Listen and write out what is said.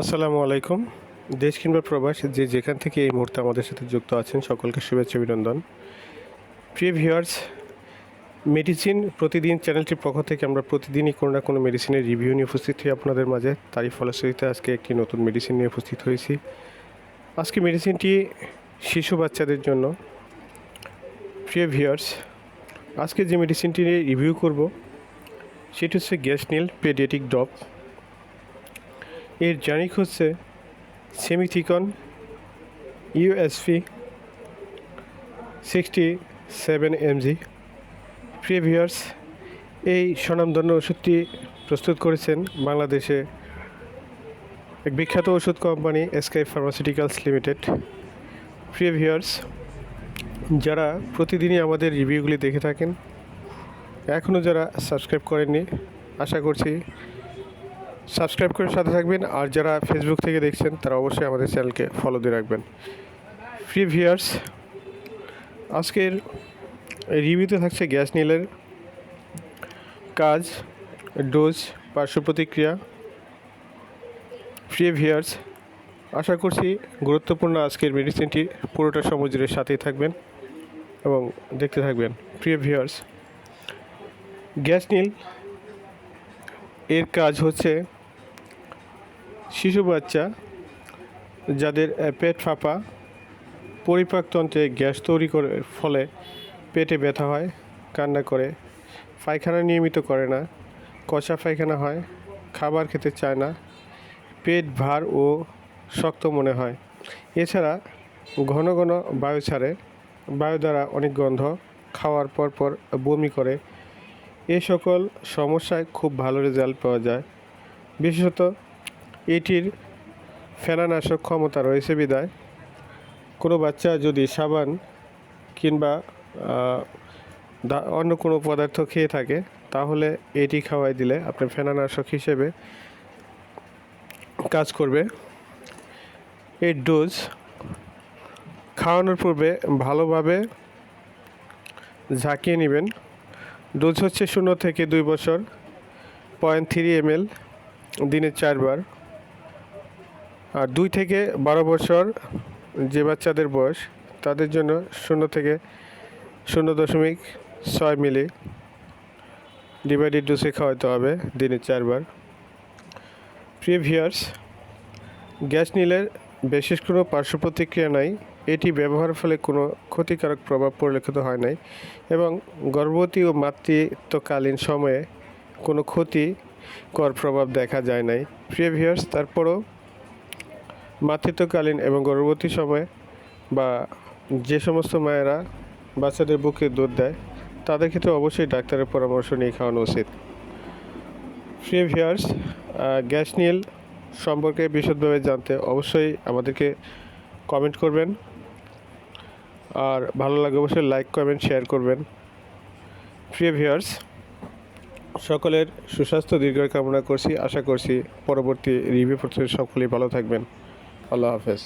আসসালামু আলাইকুম। দেশ কিংবা প্রবাস, যে যেখান থেকে এই মুহূর্তে আমাদের সাথে যুক্ত আছেন, সকলকে শুভেচ্ছা, অভিনন্দন। প্রিয় ভিউয়ার্স মেডিসিন প্রতিদিন চ্যানেলটির পক্ষ থেকে আমরা প্রতিদিনই কোনো না কোনো মেডিসিনের রিভিউ নিয়ে উপস্থিত হই আপনাদের মাঝে। তারই ফলশ্রুতিতে আজকে একটি নতুন মেডিসিন নিয়ে উপস্থিত হয়েছি। আজকে মেডিসিনটি শিশু বাচ্চাদের জন্য। প্রিয় ভিউয়ার্স, আজকে যে মেডিসিনটি রিভিউ করব, সেটি হচ্ছে গ্যাসনিল পেডিয়াটিক ড্রপ এর জানিক হচ্ছে simethicone USP sixty seven M প্রিভিয়ার্স এই স্বনামধন্য ওষুধটি প্রস্তুত করেছেন বাংলাদেশে এক বিখ্যাত ওষুধ কোম্পানি এসকাই ফার্মাসিউটিক্যালস লিমিটেড প্রিভিয়ার্স যারা প্রতিদিনই আমাদের রিভিউগুলি দেখে থাকেন, এখনও যারা সাবস্ক্রাইব করেননি, আশা করছি সাবস্ক্রাইব করে সাথে থাকবেন আর যারা ফেসবুক থেকে দেখছেন, তারা অবশ্যই আমাদের চ্যানেলকে ফলো দিয়ে রাখবেন। ফ্রি ভিয়ার্স আজকের রিভিউতে থাকছে গ্যাস নীলের কাজ ডোজ পার্শ্ব প্রতিক্রিয়া। ফ্রি ভিয়ার্স আশা করছি গুরুত্বপূর্ণ আজকের মেডিসিনটি পুরোটা সমুদ্রের সাথেই থাকবেন এবং দেখতে থাকবেন। প্রিয় ভিউয়ার্স গ্যাস নীল এর কাজ হচ্ছে শিশু বাচ্চা যাদের পেট ফাঁপা পরিপাকতন্ত্রে গ্যাস তৈরি করে, ফলে পেটে ব্যথা হয়, কান্না করে, পায়খানা নিয়মিত করে না কষা পায়খানা হয়, খাবার খেতে চায় না, পেট ভার ও শক্ত মনে হয়। এছাড়া ঘন ঘন বায়ু ছাড়ে, বায়ু দ্বারা অনেক গন্ধ, খাওয়ার পর পর বমি করে এ সকল সমস্যায় খুব ভালো রেজাল্ট পাওয়া যায়। বিশেষত এটির ফেলানাশক ক্ষমতা রয়েছে বিদায় কোনো বাচ্চা যদি সাবান কিংবা অন্য কোনো পদার্থ খেয়ে থাকে, তাহলে এটি খাওয়াই দিলে আপনার ফেনানাশক হিসেবে কাজ করবে। এর ডোজ খাওয়ানোর পূর্বে ভালোভাবে ঝাঁকিয়ে নেবেন। ডোজ হচ্ছে শূন্য থেকে দুই বছর। পয়েন্ট থ্রি এম এল দিনে চারবার। আর দুই থেকে বারো বছর যে বাচ্চাদের বয়স, তাদের জন্য শূন্য থেকে শূন্য দশমিক ছয় মিলি ডিভাইডেড ডোসে খাওয়াতে হবে দিনে চারবার। প্রিয় ভিয়ার্স গ্যাস নিলের বিশেষ কোনো পার্শ্ব প্রতিক্রিয়া নাই। এটি ব্যবহারের ফলে কোনো ক্ষতিকারক প্রভাব পরিলক্ষিত হয় নাই এবং গর্ভবতী ও মাতৃত্বকালীন সময়ে কোনো ক্ষতিকর প্রভাব দেখা যায় নাই। প্রিয় ভিউয়ার্স, তারপরও মাতৃত্বকালীন এবং গর্ভবতী সময়ে বা যে সমস্ত মায়েরা বাচ্চাদের বুকে দুধ দেয়, তাদের ক্ষেত্রে অবশ্যই ডাক্তারের পরামর্শ নিয়ে খাওয়ানো উচিত। প্রিয় ভিউয়ার্স গ্যাস সম্পর্কে বিশদভাবে জানতে অবশ্যই আমাদেরকে কমেন্ট করবেন। আর ভালো লাগে অবশ্যই লাইক কমেন্ট শেয়ার করবেন। প্রিয় ভিউয়ার্স সকলের সুস্বাস্থ্য দীর্ঘ কামনা করছি, আশা করছি পরবর্তী রিভিউ প্রচুর সকলেই ভালো থাকবেন। আল্লাহ হাফেজ।